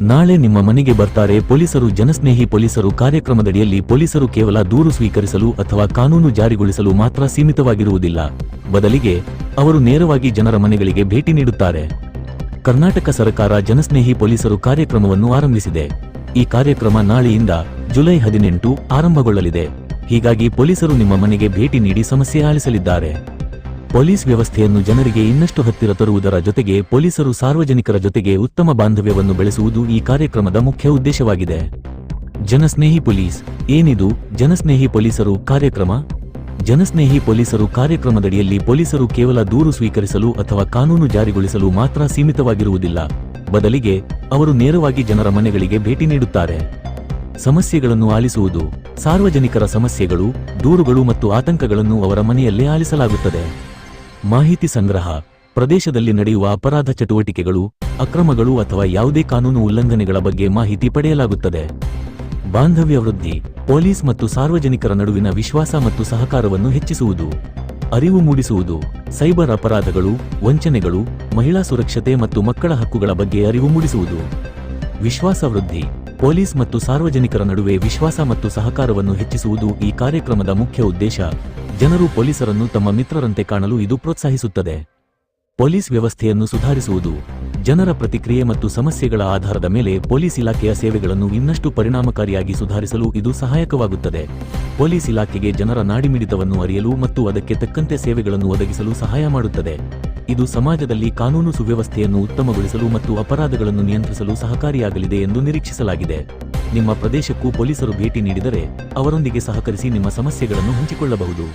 ನಾಳೆ ನಿಮ್ಮ ಮನೆಗೆ ಬರ್ತಾರೆ ಪೊಲೀಸರು, ಜನಸ್ನೇಹಿ ಪೊಲೀಸರು, ಕಾರ್ಯಕ್ರಮದಡಿಯಲ್ಲಿ ಪೊಲೀಸರು ಕೇವಲ ದೂರು ಸ್ವೀಕರಿಸಲು ಅಥವಾ ಕಾನೂನು ಜಾರಿಗೊಳಿಸಲು ಮಾತ್ರ ಸೀಮಿತವಾಗಿರುವುದಿಲ್ಲ. ಬದಲಿಗೆ, ಅವರು ನೇರವಾಗಿ ಜನರ ಮನೆಗಳಿಗೆ ಭೇಟಿ ನೀಡುತ್ತಾರೆ. ಕರ್ನಾಟಕ ಸರ್ಕಾರ ಜನಸ್ನೇಹಿ ಪೊಲೀಸರು ಕಾರ್ಯಕ್ರಮವನ್ನು ಆರಂಭಿಸಿದೆ. ಈ ಕಾರ್ಯಕ್ರಮ ನಾಳೆಯಿಂದ ಜುಲೈ ಹದಿನೆಂಟು ಆರಂಭಗೊಳ್ಳಲಿದೆ. ಹೀಗಾಗಿ ಪೊಲೀಸರು ನಿಮ್ಮ ಮನೆಗೆ ಭೇಟಿ ನೀಡಿ ಸಮಸ್ಯೆ ಆಲಿಸಲಿದ್ದಾರೆ. ಪೊಲೀಸ್ ವ್ಯವಸ್ಥೆಯನ್ನು ಜನರಿಗೆ ಇನ್ನಷ್ಟು ಹತ್ತಿರ ತರುವುದರ ಜೊತೆಗೆ ಪೊಲೀಸರು ಸಾರ್ವಜನಿಕರ ಜೊತೆಗೆ ಉತ್ತಮ ಬಾಂಧವ್ಯವನ್ನು ಬೆಳೆಸುವುದು ಈ ಕಾರ್ಯಕ್ರಮದ ಮುಖ್ಯ ಉದ್ದೇಶವಾಗಿದೆ. ಜನಸ್ನೇಹಿ ಪೊಲೀಸ್, ಏನಿದು? ಜನಸ್ನೇಹಿ ಪೊಲೀಸರು ಕಾರ್ಯಕ್ರಮ? ಜನಸ್ನೇಹಿ ಪೊಲೀಸರು ಕಾರ್ಯಕ್ರಮದಡಿಯಲ್ಲಿ ಪೊಲೀಸರು ಕೇವಲ ದೂರು ಸ್ವೀಕರಿಸಲು ಅಥವಾ ಕಾನೂನು ಜಾರಿಗೊಳಿಸಲು ಮಾತ್ರ ಸೀಮಿತವಾಗಿರುವುದಿಲ್ಲ. ಬದಲಿಗೆ, ಅವರು ನೇರವಾಗಿ ಜನರ ಮನೆಗಳಿಗೆ ಭೇಟಿ ನೀಡುತ್ತಾರೆ. ಸಮಸ್ಯೆಗಳನ್ನು ಆಲಿಸುವುದು, ಸಾರ್ವಜನಿಕರ ಸಮಸ್ಯೆಗಳು, ದೂರುಗಳು ಮತ್ತು ಆತಂಕಗಳನ್ನು ಅವರ ಮನೆಯಲ್ಲೇ ಆಲಿಸಲಾಗುತ್ತದೆ. ಮಾಹಿತಿ ಸಂಗ್ರಹ, ಪ್ರದೇಶದಲ್ಲಿ ನಡೆಯುವ ಅಪರಾಧ ಚಟುವಟಿಕೆಗಳು, ಅಕ್ರಮಗಳು ಅಥವಾ ಯಾವುದೇ ಕಾನೂನು ಉಲ್ಲಂಘನೆಗಳ ಬಗ್ಗೆ ಮಾಹಿತಿ ಪಡೆಯಲಾಗುತ್ತದೆ. ಬಾಂಧವ್ಯ ವೃದ್ಧಿ, ಪೊಲೀಸ್ ಮತ್ತು ಸಾರ್ವಜನಿಕರ ನಡುವಿನ ವಿಶ್ವಾಸ ಮತ್ತು ಸಹಕಾರವನ್ನು ಹೆಚ್ಚಿಸುವುದು. ಅರಿವು ಮೂಡಿಸುವುದು, ಸೈಬರ್ ಅಪರಾಧಗಳು, ವಂಚನೆಗಳು, ಮಹಿಳಾ ಸುರಕ್ಷತೆ ಮತ್ತು ಮಕ್ಕಳ ಹಕ್ಕುಗಳ ಬಗ್ಗೆ ಅರಿವು ಮೂಡಿಸುವುದು. ವಿಶ್ವಾಸ ವೃದ್ಧಿ, ಪೊಲೀಸ್ ಮತ್ತು ಸಾರ್ವಜನಿಕರ ನಡುವೆ ವಿಶ್ವಾಸ ಮತ್ತು ಸಹಕಾರವನ್ನು ಹೆಚ್ಚಿಸುವುದು ಈ ಕಾರ್ಯಕ್ರಮದ ಮುಖ್ಯ ಉದ್ದೇಶ. ಜನರು ಪೊಲೀಸರನ್ನು ತಮ್ಮ ಮಿತ್ರರಂತೆ ಕಾಣಲು ಇದು ಪ್ರೋತ್ಸಾಹಿಸುತ್ತದೆ. ಪೊಲೀಸ್ ವ್ಯವಸ್ಥೆಯನ್ನು ಸುಧಾರಿಸುವುದು, ಜನರ ಪ್ರತಿಕ್ರಿಯೆ ಮತ್ತು ಸಮಸ್ಯೆಗಳ ಆಧಾರದ ಮೇಲೆ ಪೊಲೀಸ್ ಇಲಾಖೆಯ ಸೇವೆಗಳನ್ನು ಇನ್ನಷ್ಟು ಪರಿಣಾಮಕಾರಿಯಾಗಿ ಸುಧಾರಿಸಲು ಇದು ಸಹಾಯಕವಾಗುತ್ತದೆ. ಪೊಲೀಸ್ ಇಲಾಖೆಗೆ ಜನರ ನಾಡಿಮಿಡಿತವನ್ನು ಅರಿಯಲು ಮತ್ತು ಅದಕ್ಕೆ ತಕ್ಕಂತೆ ಸೇವೆಗಳನ್ನು ಒದಗಿಸಲು ಸಹಾಯ ಮಾಡುತ್ತದೆ. ಇದು ಸಮಾಜದಲ್ಲಿ ಕಾನೂನು ಸುವ್ಯವಸ್ಥೆಯನ್ನು ಉತ್ತಮಗೊಳಿಸಲು ಮತ್ತು ಅಪರಾಧಗಳನ್ನು ನಿಯಂತ್ರಿಸಲು ಸಹಕಾರಿಯಾಗಲಿದೆ ಎಂದು ನಿರೀಕ್ಷಿಸಲಾಗಿದೆ. ನಿಮ್ಮ ಪ್ರದೇಶಕ್ಕೂ ಪೊಲೀಸರು ಭೇಟಿ ನೀಡಿದರೆ ಅವರೊಂದಿಗೆ ಸಹಕರಿಸಿ ನಿಮ್ಮ ಸಮಸ್ಯೆಗಳನ್ನು ಹಂಚಿಕೊಳ್ಳಬಹುದು.